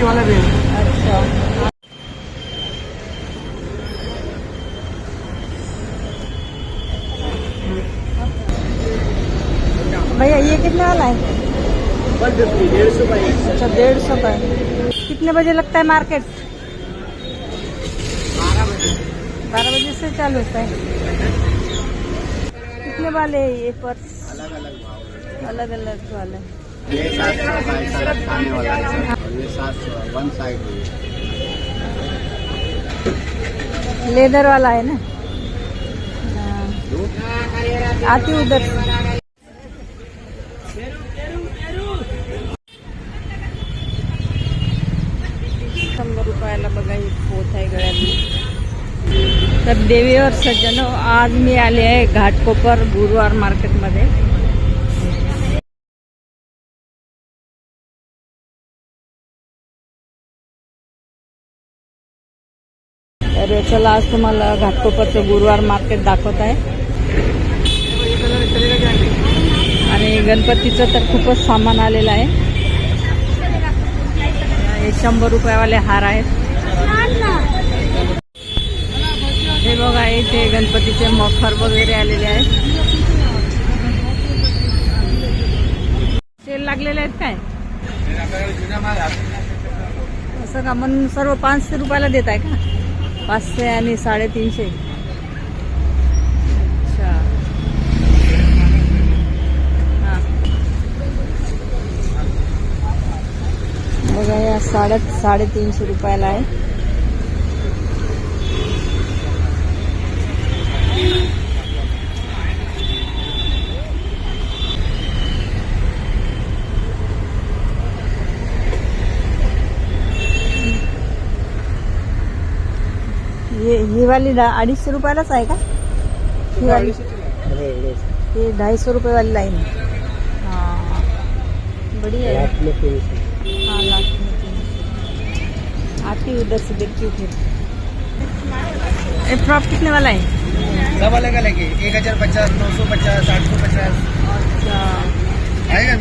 पीछे वाला भी है। अच्छा। भैया, ये कितने वाला है? अच्छा डेढ़ सौ का कितने बजे लगता है मार्केट? बारह बजे से चालू होता है। कितने वाले हैं ये पर्स? अलग अलग वाले। ये सात सौ का ऐसा खाने वाला है और ये सात सौ वन साइड लेदर वाला है ना? हाँ, आती उधर। शंभर रुपयाला बघा ही पोत आहे गळ्यातली तर देवी और सज्जनो आज मी आले आहे घाटकोपर गुरुवार मार्केटमध्ये तर चला आज तुम्हाला घाटकोपरचं गुरुवार मार्केट दाखवत आहे. आणि गणपतीचं तर खूपच सामान आलेलं आहे. हे शंभर रुपयावाले हार आहेत. हे बघा इथे गणपतीचे मफर वगैरे आलेले आहेत. सेल लागलेले आहेत काय? असं का? म्हणून सर्व पाचशे रुपयाला देत आहे का? पाचशे आणि साडेतीनशे. अच्छा. हां. बघा या साडे साडेतीनशे रुपयाला आहे. ये ही वाली अडीचशे रुपयालाच आहे का? ही वाली ये ढाई सौ रुपये वाली लाइन हाँ. बढ़िया है। आती उधर से देखती हूँ फिर ये कितने वाला है सब अलग अलग है एक हज़ार पचास नौ सौ पचास आठ सौ पचास. अच्छा. आएगा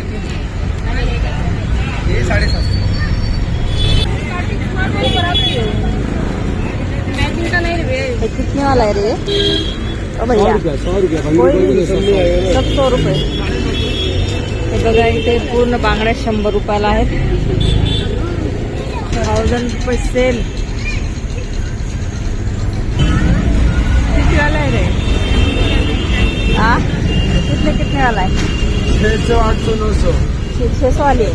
ये साढ़े सात सौ कितने वाला है रे? भैया सब सौ रुपये। हे बघा इथे पूर्ण बांगड्या शंभर रुपयाला आहेत. थाउजंड रुपये सेल किती वाला आहे रे? हा कितने कितने वाला है छः सौ आठ सौ नौ सौ छः छः सौ वाली है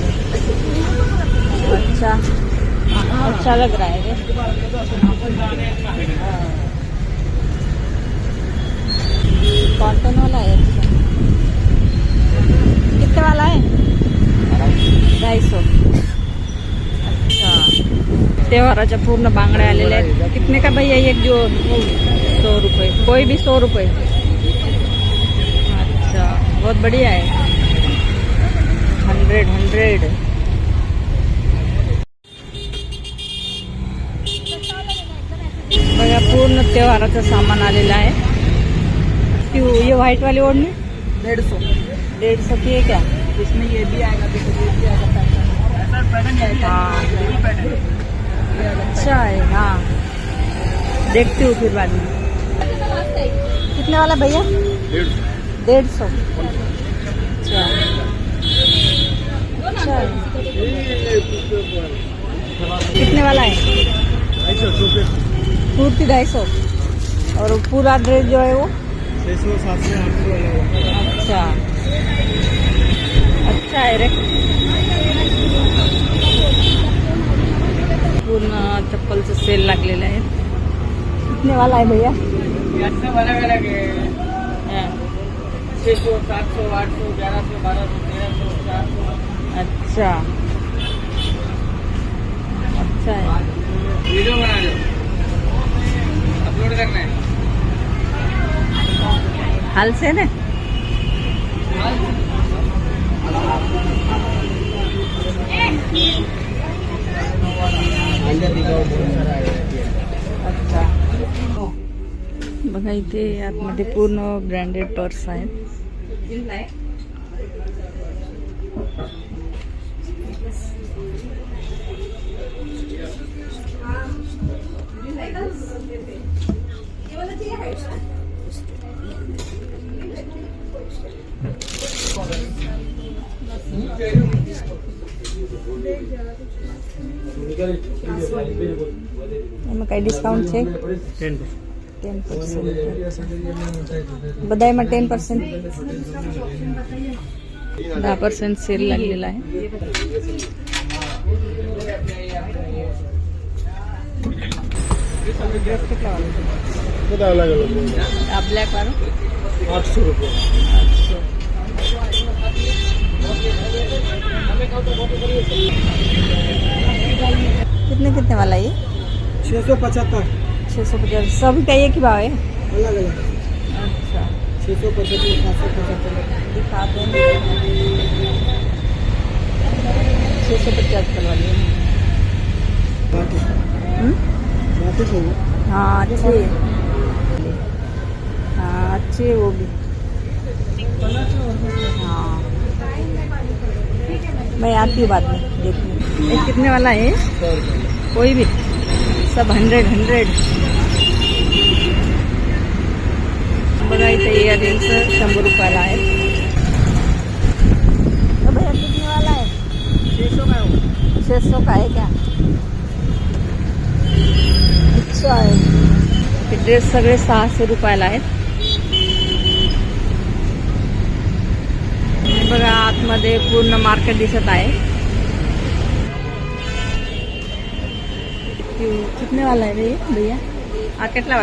अच्छा. अच्छा लग रहा है त्योहाराच्या पूर्ण बांगड्या आलेल्या आहेत. कितने का भैया एक जो सौ रुपये? कोई भी सौ रुपये. अच्छा बहुत बढ़िया है. Hundred hundred. बघा पूर्ण त्योहाराचं सामान आलेलं आहे. ती ये व्हाइट वाली ओढ़नी डेढ़ सौ. डेढ़ सौ की है क्या? इसमें ये भी आएगा हाँ। अच्छा है। हाँ देखती हूँ फिर बाद में। कितने वाला भैया? डेढ़ सौ। अच्छा। अच्छा। कितने वाला है? कुर्ती ढाई सौ। और पूरा ड्रेस जो है वो? छः सौ सात सौ आठ सौ अच्छा। अच्छा है रे पूर्ण चप्पलचं सेल लागलेलं आहे कितने वाला है भैया। सब अलग अलग है छः सौ सात सौ आठ सौ ग्यारह सौ बारह सौ तेरह सौ चार सौ। अच्छा। अच्छा है। वीडियो बना लो। अपलोड करना है। हाल से ना? अंदर दिखाओ बहुत सारा बे आतमें पूर्ण ब्रैंडेड पर्स है डिस्काउंट કઈ टेन पर्सेंट. Ten percent. दहा पर्सेंट सेल लगे आहे. आपल्या कार आठशे कितने कितने वाला ये छह सौ पचहत्तर. छः सौ पचास सब का एक ही भाव? है अलग अलग। अच्छा। छः सौ छः सौ हम्म? हाँ। अच्छे। हाँ अच्छे वो भी। हाँ। मैं आती हूँ बाद में देखने कितने वाला है? कोई भी। सब हंड्रेड हंड्रेड इथे इयरिंग्स शंभर रुपयाला आहेत छे सौ का आहे? क्या अच्छा आहे? ड्रेस सगळे सहाशे रुपयाला आहेत. बघा आतमध्ये पूर्ण मार्केट दिसत आहे. कितने वाला आहे भैया? आप कितना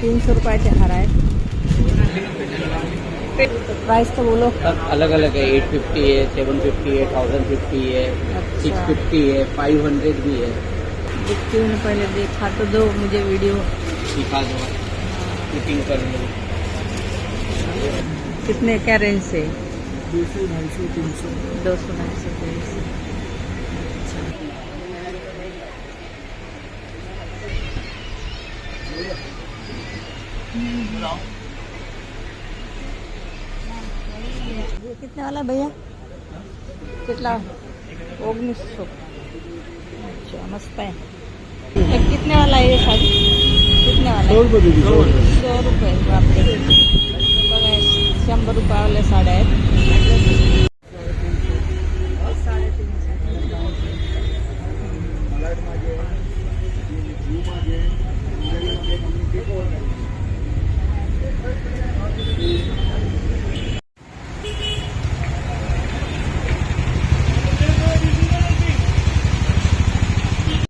तीन सौ रुपए से हरा है प्राइस तो बोलो. अलग अलग है एट फिफ्टी है सेवन फिफ्टी है अच्छा. थाउज़ेंड फिफ्टी है सिक्स फिफ्टी है फाइव हंड्रेड भी है. देखती हूँ पहले देखा तो दो मुझे वीडियो दिखा दो कुकिंग कर लो. कितने क्या रेंज से? दो सौ ढाई सौ तीन सौ. दो सौ ढाई भैया? कितना? કેટલા सौ। अच्छा मस्त है। कितने वाला है ये साड़ी? कितने वाला सौ रुपये सौ रुपये बापरे बघा शंभर रुपयावाल्या साड्या आहेत